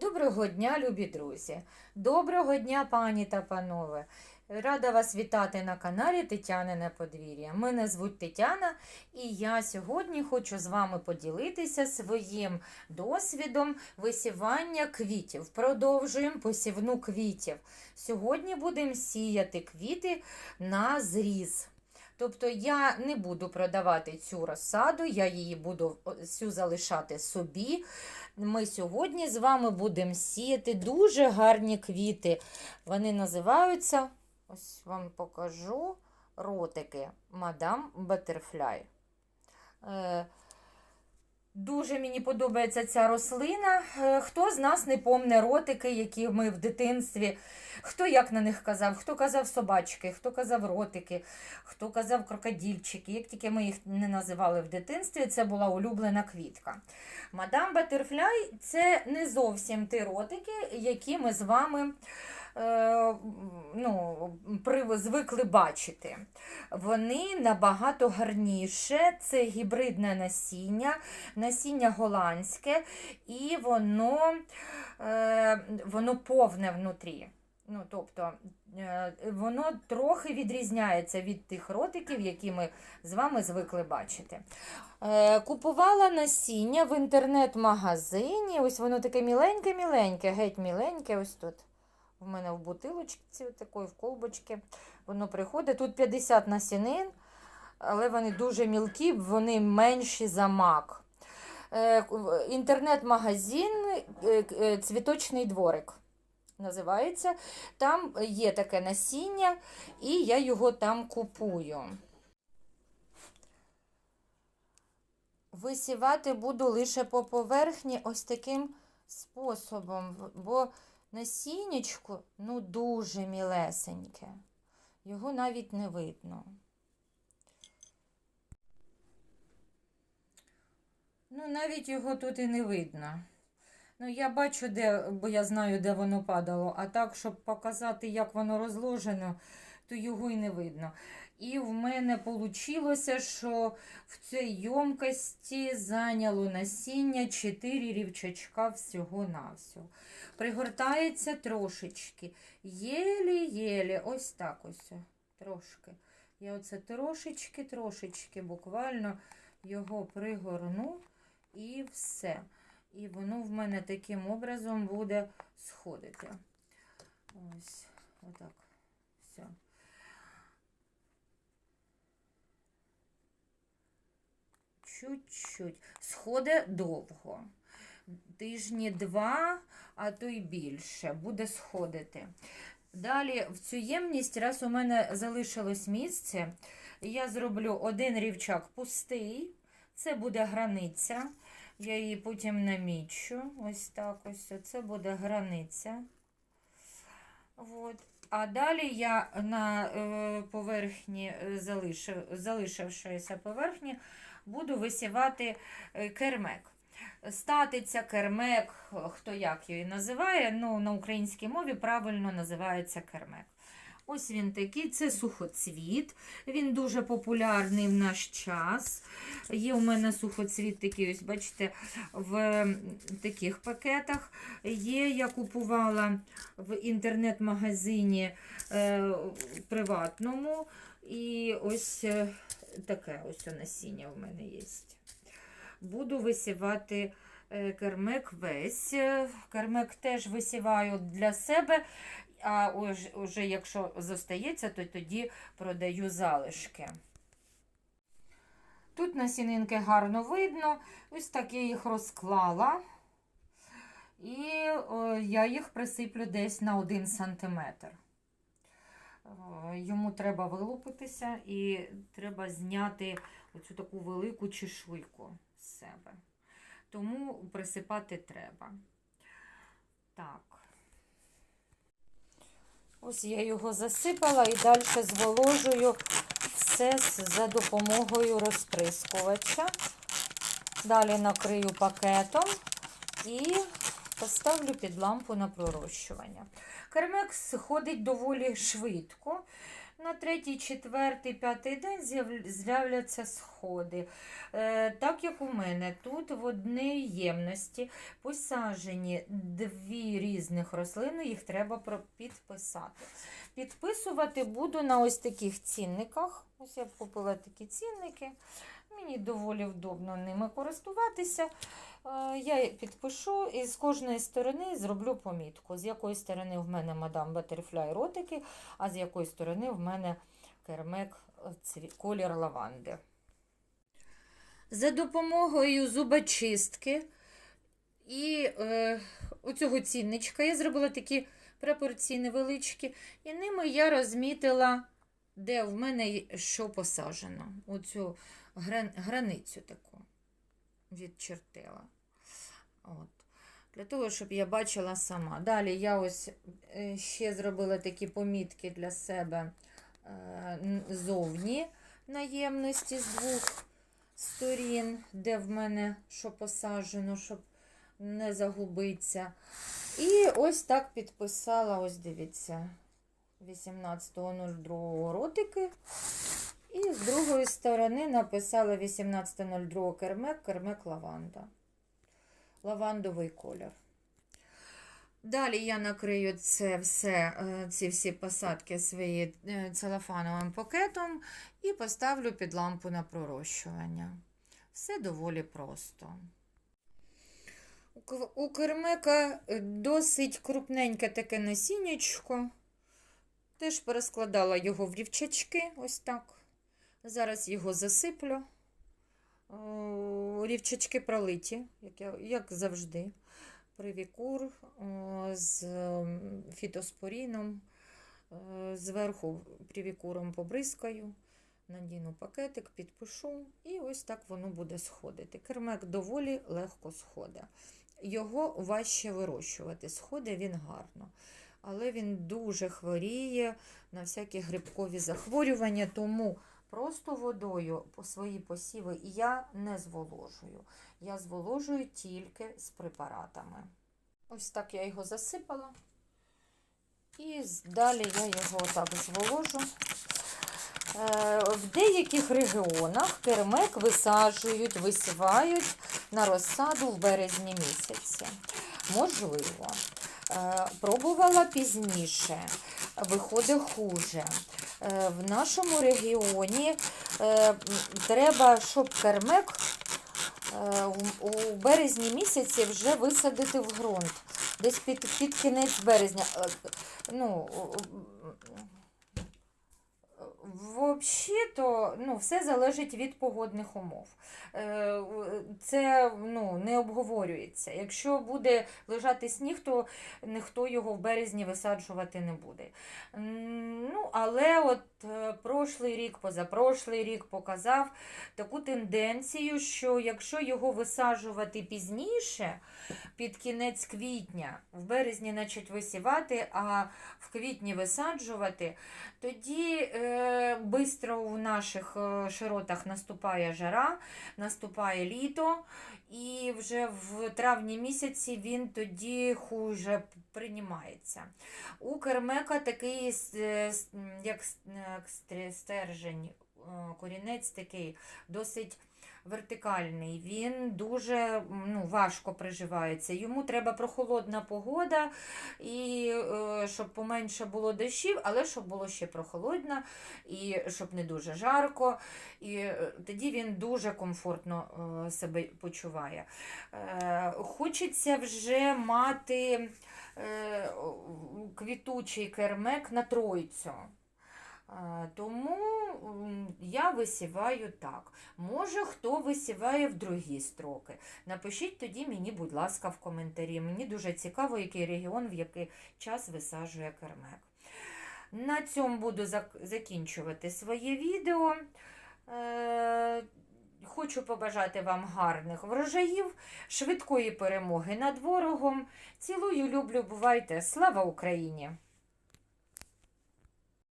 Доброго дня, любі друзі! Доброго дня, пані та панове! Рада вас вітати на каналі Тетянине подвір'я. Мене звуть Тетяна, і я сьогодні хочу з вами поділитися своїм досвідом висівання квітів. Продовжуємо посівну квітів. Сьогодні будемо сіяти квіти на зріз. Тобто я не буду продавати цю розсаду, я її буду всю залишати собі. Ми сьогодні з вами будемо сіяти дуже гарні квіти. Вони називаються, ось вам покажу, ротики Мадам Батерфляй. Дуже мені подобається ця рослина. Е, Хто з нас не помне ротики, які ми в дитинстві, хто як на них казав, хто казав собачки, хто казав ротики, хто казав крокодільчики. Як тільки ми їх не називали в дитинстві, це була улюблена квітка. Мадам Батерфляй це не зовсім ті ротики, які ми з вами ну, звикли бачити. Вони набагато гарніше, це гібридне насіння, насіння голландське, і воно, е, воно повне внутрі. Ну, тобто, е, воно трохи відрізняється від тих ротиків, які ми з вами звикли бачити. Е, Купувала насіння в інтернет-магазині. Ось воно таке міленьке-міленьке, геть міленьке. Ось тут. У мене в бутилочці, такої в колбочці. Воно приходить. Тут 50 насінин, але вони дуже мілкі, вони менші за мак. Е, Інтернет-магазин е, е, Цвіточний дворик називається. Там є таке насіння, і я його там купую. Висівати буду лише по поверхні ось таким способом, бо насіннячко ну дуже мілесеньке. Його навіть не видно. Ну, навіть його тут і не видно. Ну, я бачу, де, бо я знаю, де воно падало, а так, щоб показати, як воно розложено, то його і не видно. І в мене вийшло, що в цій ємкості зайняло насіння 4 рівчачка всього-навсього. Пригортається трошечки. Єлі-єлі, ось так ось. Трошки. Я оце трошечки, трошечки буквально його пригорну і все. І воно в мене таким образом буде сходити. Ось, отак. Все. Чуть-чуть. Сходить довго. Тижні два, а то й більше буде сходити. Далі в цю ємність, раз у мене залишилось місце, я зроблю один рівчак пустий. Це буде границя. Я її потім намічу. Ось так ось. Це буде границя. От. А далі я на е, поверхні, е, залишив, залишившоїся поверхні, буду висівати е, кермек. Статиця, кермек, хто як її називає, ну, на українській мові правильно називається кермек. Ось він такий, це сухоцвіт. Він дуже популярний в наш час. Є у мене сухоцвіт такий, ось бачите, в таких пакетах. Є, я купувала в інтернет-магазині е, приватному. І ось е, таке ось насіння в мене є. Буду висівати е, кермек весь. Е, Кермек теж висіваю для себе. А уже якщо зостається, то тоді продаю залишки. Тут насінинки гарно видно. Ось так я їх розклала. І о, я їх присиплю десь на 1 см. Йому треба вилупитися і треба зняти оцю таку велику чешуйку з себе. Тому присипати треба. Так. Ось я його засипала і далі зволожую все за допомогою розприскувача. Далі накрию пакетом і поставлю під лампу на пророщування. Кермекс ходить доволі швидко. На третій, четвертий, п'ятий день з'являться сходи. Е, так як у мене тут в одній ємності посаджені дві різних рослини, їх треба підписати. Підписувати буду на ось таких цінниках. Ось я б купила такі цінники. Мені доволі вдобно ними користуватися. Е, Я підпишу і з кожної сторони зроблю помітку, з якої сторони в мене мадам Батерфляй ротики, а з якої сторони в мене кермек е, колір лаванди. За допомогою зубочистки і е, оцього цінничка я зробила такі пропорції невеличкі, і ними я розмітила, де в мене що посаджено. Оцю границю таку відчертила. От. Для того, щоб я бачила сама. Далі я ось е, ще зробила такі помітки для себе е, зовні наємності з двох сторін, де в мене що посаджено, щоб не загубитися. І ось так підписала, ось дивіться, 18.02 ротики. І з другої сторони написала 18.02 кермек, кермек лаванда. Лавандовий колір. Далі я накрию це все, е, ці всі посадки свої е, целофановим пакетом і поставлю під лампу на пророщування. Все доволі просто. У кермека досить крупненьке таке насіннячко. Теж перескладала його в рівчачки, ось так. Зараз його засиплю. Рівчачки пролиті, як, я, як завжди. Привікур з фітоспоріном. Е, Зверху привікуром побризкаю, надіну пакетик, підпишу, і ось так воно буде сходити. Кермек доволі легко сходить. Його важче вирощувати. Сходить він гарно. Але він дуже хворіє на всякі грибкові захворювання, тому просто водою по свої посіви я не зволожую. Я зволожую тільки з препаратами. Ось так я його засипала. І далі я його так зволожу. Е, В деяких регіонах кермек висаджують, висівають на розсаду в березні місяці. Можливо. Е, Пробувала пізніше, виходить хуже. Е, В нашому регіоні е, треба, щоб кермек е, у- березні місяці вже висадити в ґрунт. Десь під, під кінець березня. Ну, Взагалі-то ну, все залежить від погодних умов. Е, Це ну, не обговорюється. Якщо буде лежати сніг, то ніхто його в березні висаджувати не буде. Ну, але от е, прошлий рік, позапрошлий рік показав таку тенденцію, що якщо його висаджувати пізніше, під кінець квітня, в березні почать висівати, а в квітні висаджувати, тоді е, бистро у наших е, широтах наступає жара, наступає літо, і вже в травні місяці він тоді хуже приймається. У кермека такий м, як стр- стержень, корінець такий досить вертикальний. Він дуже ну, важко приживається. Йому треба прохолодна погода, і е, щоб поменше було дощів, але щоб було ще прохолодно, і щоб не дуже жарко. І е, тоді він дуже комфортно е, себе почуває. Е, Хочеться вже мати е, квітучий кермек на тройцю. Тому я висіваю так. Може, хто висіває в другі строки. Напишіть тоді мені, будь ласка, в коментарі. Мені дуже цікаво, який регіон в який час висаджує кермек. На цьому буду закінчувати своє відео. Е, Хочу побажати вам гарних врожаїв, швидкої перемоги над ворогом. Цілую, люблю, бувайте! Слава Україні!